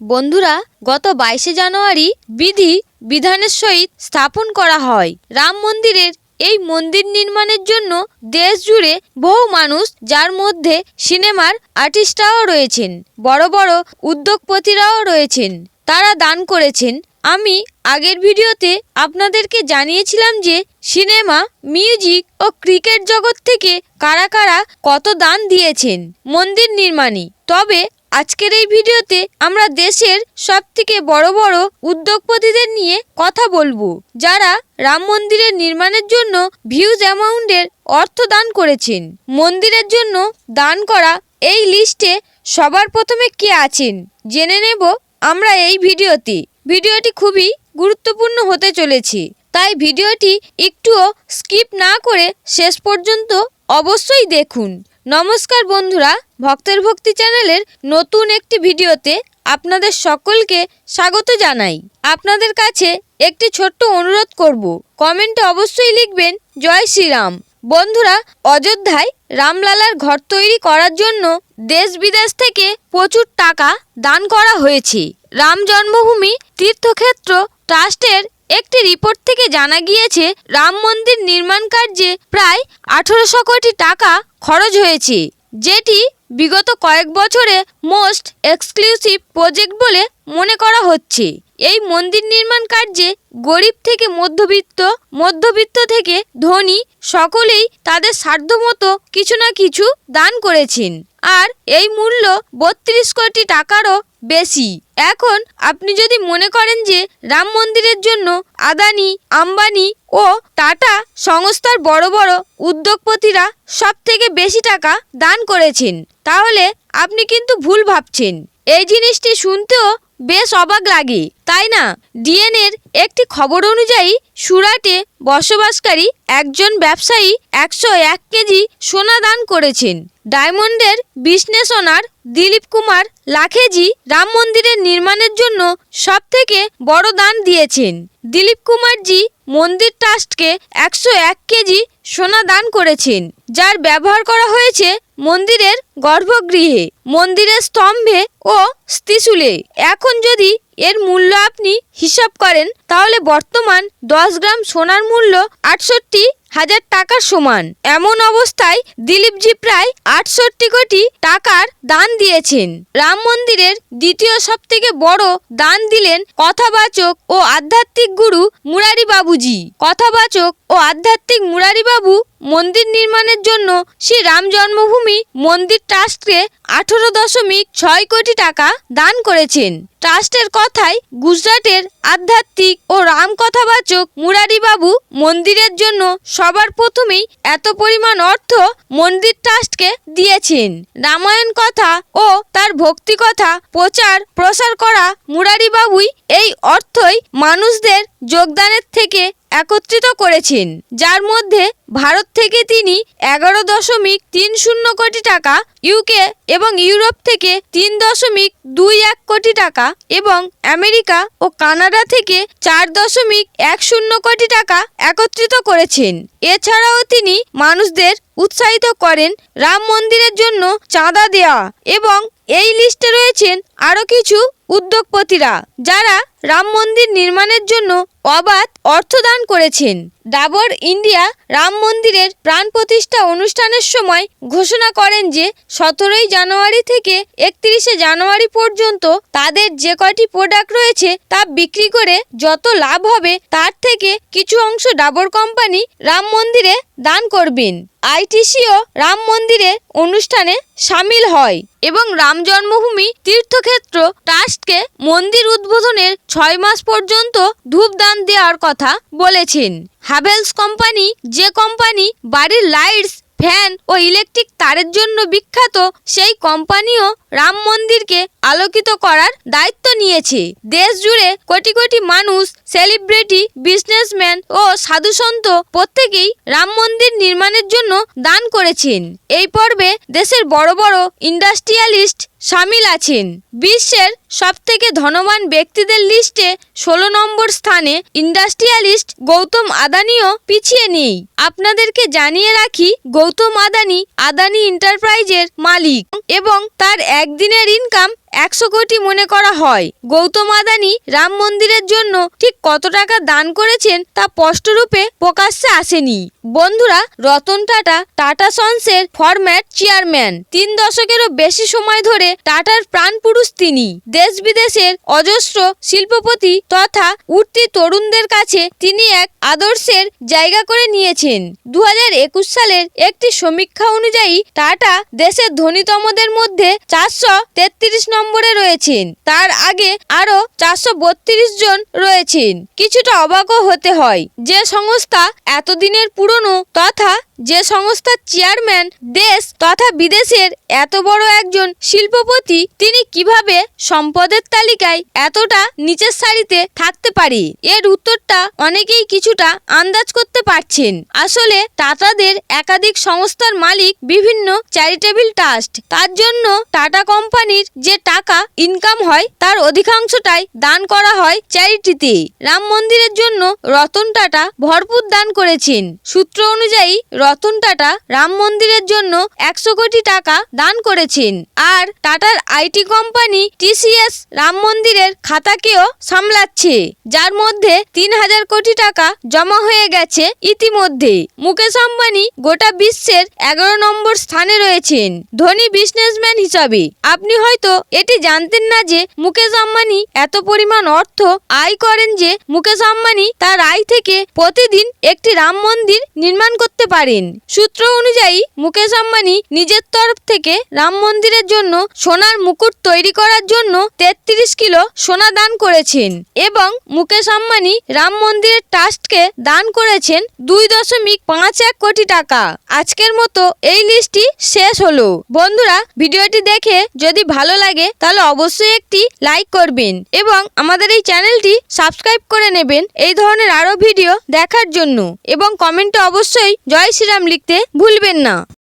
বন্ধুরা, গত বাইশে জানুয়ারি বিধি বিধানের সহিত স্থাপন করা হয়। রাম মন্দিরের এই মন্দির নির্মাণের জন্য দেশ জুড়ে বহু মানুষ, যার মধ্যে সিনেমার আর্টিস্টরাও রয়েছেন, বড় বড় উদ্যোগপতিরাও রয়েছেন। তারা দান করেছেন। আমি আগের ভিডিওতে আপনাদেরকে জানিয়েছিলাম যে সিনেমা, মিউজিক ও ক্রিকেট জগৎ থেকে কারা কারা কত দান দিয়েছেন মন্দির নির্মাণে। তবে আজকের এই ভিডিওতে আমরা দেশের সব থেকে বড় বড় উদ্যোগপতিদের নিয়ে কথা বলব, যারা রাম মন্দিরের নির্মাণের জন্য ভিউজ অ্যামাউন্টের অর্থ দান করেছেন। মন্দিরের জন্য দান করা এই লিস্টে সবার প্রথমে কে আছেন? জেনে নেব আমরা এই ভিডিওতে। ভিডিওটি খুবই গুরুত্বপূর্ণ হতে চলেছে, তাই ভিডিওটি একটুও স্কিপ না করে শেষ পর্যন্ত অবশ্যই দেখুন। নমস্কার বন্ধুরা, ভক্তের ভক্তি চ্যানেলের নতুন একটি ভিডিওতে আপনাদের সকলকে স্বাগত জানাই। আপনাদের কাছে একটি ছোট্ট অনুরোধ করব। কমেন্টে অবশ্যই লিখবেন, জয় শ্রীরাম। বন্ধুরা, অযোধ্যায় রামলালার ঘর তৈরি করার জন্য দেশ বিদেশ থেকে প্রচুর টাকা দান করা হয়েছে। রাম জন্মভূমি তীর্থক্ষেত্র ট্রাস্টের একটি রিপোর্ট থেকে জানা গিয়েছে, রাম মন্দির নির্মাণ কার্যে প্রায় আঠেরোশো কোটি টাকা খরচ হয়েছে, যেটি বিগত কয়েক বছরে মোস্ট এক্সক্লুসিভ প্রজেক্ট বলে মনে করা হচ্ছে। এই মন্দির নির্মাণ কার্যে গরিব থেকে মধ্যবিত্ত মধ্যবিত্ত থেকে ধনী সকলেই তাদের সাধ্যমতো কিছু না কিছু দান করেছেন। আর এই মূল্য বত্রিশ কোটি টাকারও বেশি। এখন আপনি যদি মনে করেন যে রাম মন্দিরের জন্য আদানি, আম্বানি ও টাটা সংস্থার বড় বড় উদ্যোগপতিরা সব থেকে বেশি টাকা দান করেছেন, তাহলে আপনি কিন্তু ভুল ভাবছেন। এই জিনিসটি শুনতেও বেশ অবাক লাগে, তাই না? ডিএনএর একটি খবর অনুযায়ী, সুরাটে বসবাসকারী একজন ব্যবসায়ী একশো এক কেজি সোনা দান করেছেন। ডায়মন্ডের বিজনেস ওনার দিলীপ কুমার লাখেজি রাম মন্দিরের নির্মাণের জন্য সব থেকে বড় দান দিয়েছেন। দিলীপ কুমারজি মন্দির ট্রাস্টকে একশো এক কেজি সোনা দান করেছেন, যার ব্যবহার করা হয়েছে মন্দিরের গর্ভগৃহে, মন্দিরের স্তম্ভে ও স্ত্রীশূলে এখন যদি এর মূল্য আপনি হিসাব করেন, তাহলে বর্তমান দশ গ্রাম সোনার মূল্য আটষট্টি হাজার টাকার সমান। এমন অবস্থায় দিলীপজি প্রায় আটষট্টি কোটি টাকার দান দিয়েছেন। রাম মন্দিরের দ্বিতীয় সব থেকে বড় দান দিলেন কথাবাচক ও আধ্যাত্মিক গুরু মুরারি বাবুজি কথাবাচক ও আধ্যাত্মিক মুরারি বাবু মন্দির নির্মাণের জন্য শ্রী রাম জন্মভূমি মন্দির ট্রাস্টকে আঠেরো দশমিক ছয় কোটি টাকা দান করেছেন। ট্রাস্টের কথায় গুজরাটের আধ্যাত্মিক ও রাম কথাবাচক মুরারি বাবু মন্দিরের জন্য সবার প্রথমেই এত পরিমাণ অর্থ মন্দির ট্রাস্টকে দিয়েছেন। রামায়ণ কথা ও তার ভক্তি কথা প্রচার প্রসার করা মুরারি বাবুই এই অর্থই মানুষদের যোগদানের থেকে একত্রিত করেছেন, যার মধ্যে ভারত থেকে তিনি এগারো দশমিক তিন শূন্য কোটি টাকা ইউকে এবং ইউরোপ থেকে তিন দশমিক দুই এক কোটি টাকা এবং আমেরিকা ও কানাডা থেকে চার দশমিক এক শূন্য কোটি টাকা একত্রিত করেছেন। এছাড়াও তিনি মানুষদের উৎসাহিত করেন রাম মন্দিরের জন্য চাঁদা দেওয়া এবং এই লিস্টে রয়েছেন আরও কিছু উদ্যোগপতিরা, যারা রাম মন্দির নির্মাণের জন্য অবাধ অর্থদান করেছেন। ডাবর ইন্ডিয়া রাম মন্দিরের প্রাণ প্রতিষ্ঠা অনুষ্ঠানের সময় ঘোষণা করেন যে, সতেরোই জানুয়ারি থেকে একত্রিশে জানুয়ারি পর্যন্ত তাদের যে কয়টি প্রোডাক্ট রয়েছে তা বিক্রি করে যত লাভ হবে, তার থেকে কিছু অংশ ডাবর কোম্পানি রাম মন্দিরে দান করবেন। আইটিসিও রাম মন্দিরে অনুষ্ঠানে সামিল হয় এবং রাম জন্মভূমি তীর্থক্ষেত্র ট্রাস্টকে মন্দির উদ্বোধনের ছয় মাস পর্যন্ত ধূপদান দেওয়ার কথা বলেছেন। হাভেলস কোম্পানি যে কোম্পানি বাড়ির লাইটস ফ্যান ও ইলেকট্রিক তারের জন্য বিখ্যাত সেই কোম্পানিও রাম মন্দিরকে আলোকিত করার দায়িত্ব নিয়েছে। দেশ জুড়ে কোটি কোটি মানুষ, সেলিব্রিটি, বিজনেসম্যান ও সাধুসন্ত প্রত্যেকেই রাম মন্দির নির্মাণের জন্য দান করেছেন। এই পর্বে দেশের বড় বড় ইন্ডাস্ট্রিয়ালিস্ট সামিল আছেন। বিশ্বের সবথেকে ধনবান ব্যক্তিদের লিস্টে ষোলো নম্বর স্থানে ইন্ডাস্ট্রিয়ালিস্ট গৌতম আদানিও পিছিয়ে নেই। আপনাদেরকে জানিয়ে রাখি, গৌতম আদানি আদানি এন্টারপ্রাইজের মালিক এবং তার একদিনের ইনকাম একশো কোটি মনে করা হয়। গৌতম আদানি রাম মন্দিরের জন্য ঠিক কত টাকা দান করেছেন তা স্পষ্টরূপে প্রকাশ্যে আসেনি। বন্ধুরা, রতন টাটা টাটা সন্সের ফরম্যাট চেয়ারম্যান। তিন দশকেরও বেশি সময় ধরে টাটার প্রাণপুরুষ তিনি। দেশ বিদেশের অজস্র শিল্পপতি তথা উঠতি তরুণদের কাছে তিনি এক আদর্শের জায়গা করে নিয়েছেন। দু একুশ সালের একটি সমীক্ষা অনুযায়ী টাটা দেশের ধনীতমদের মধ্যে চারশো তেত্রিশ নম্বরে রয়েছেন। তার আগে আরও চারশো বত্রিশ জন রয়েছেন। কিছুটা অবাকও হতে হয়। যে সংস্থা এতদিনের পুরনো তথা যে সংস্থার চেয়ারম্যান দেশ তথা বিদেশের এত বড় একজন শিল্পপতি, তিনি কীভাবে সম্পদের তালিকায় এতটা নিচের সারিতে থাকতে পারে? এর উত্তরটা অনেকেই কিছুটা আন্দাজ করতে পারছেন। আসলে টাটাদের একাধিক সংস্থার মালিক বিভিন্ন চ্যারিটেবল ট্রাস্ট। তার জন্য টাটা কোম্পানির যে টাকা ইনকাম হয়, তার অধিকাংশটাই দান করা হয় চ্যারিটিতে। রাম মন্দিরের জন্য রতন টাটা ভরপুর দান করেছেন। সূত্র অনুযায়ী রতন টাটা রাম মন্দিরের জন্য একশো কোটি টাকা দান করেছেন। আর টাটার আইটি কোম্পানি টিসিএস রাম মন্দিরের খাতাকেও সামলাচ্ছে, যার মধ্যে তিন হাজার কোটি টাকা জমা হয়ে গেছে ইতিমধ্যে মুকেশ আম্বানি গোটা বিশ্বের এগারো নম্বর স্থানে রয়েছেন, ধনী বিজনেসম্যান হিসাবে। আপনি হয়তো এটি জানতেন না যে মুকেশ আম্বানি এত পরিমাণ অর্থ আয় করেন যে মুকেশ আম্বানি তার আয় থেকে প্রতিদিন একটি রাম মন্দির নির্মাণ করতে পারেন। সূত্র অনুযায়ী, মুকেশ আম্বানি নিজের তরফ থেকে রাম মন্দিরের জন্য সোনার মুকুট তৈরি করার জন্য তেত্রিশ কিলো সোনা দান করেছেন এবং মুকেশ আম্বানি রাম মন্দিরের ট্রাস্টকে দান করেছেন দুই দশমিক পাঁচ এক কোটি টাকা। আজকের মতো এই লিস্টটি শেষ হলো। বন্ধুরা, ভিডিওটি দেখে যদি ভালো লাগে, তাহলে অবশ্যই একটি লাইক করবেন এবং আমাদের এই চ্যানেলটি সাবস্ক্রাইব করে নেবেন। এই ধরনের আরও ভিডিও দেখার জন্য এবং কমেন্টে অবশ্যই জয় শ্রীরাম লিখতে ভুলবেন না।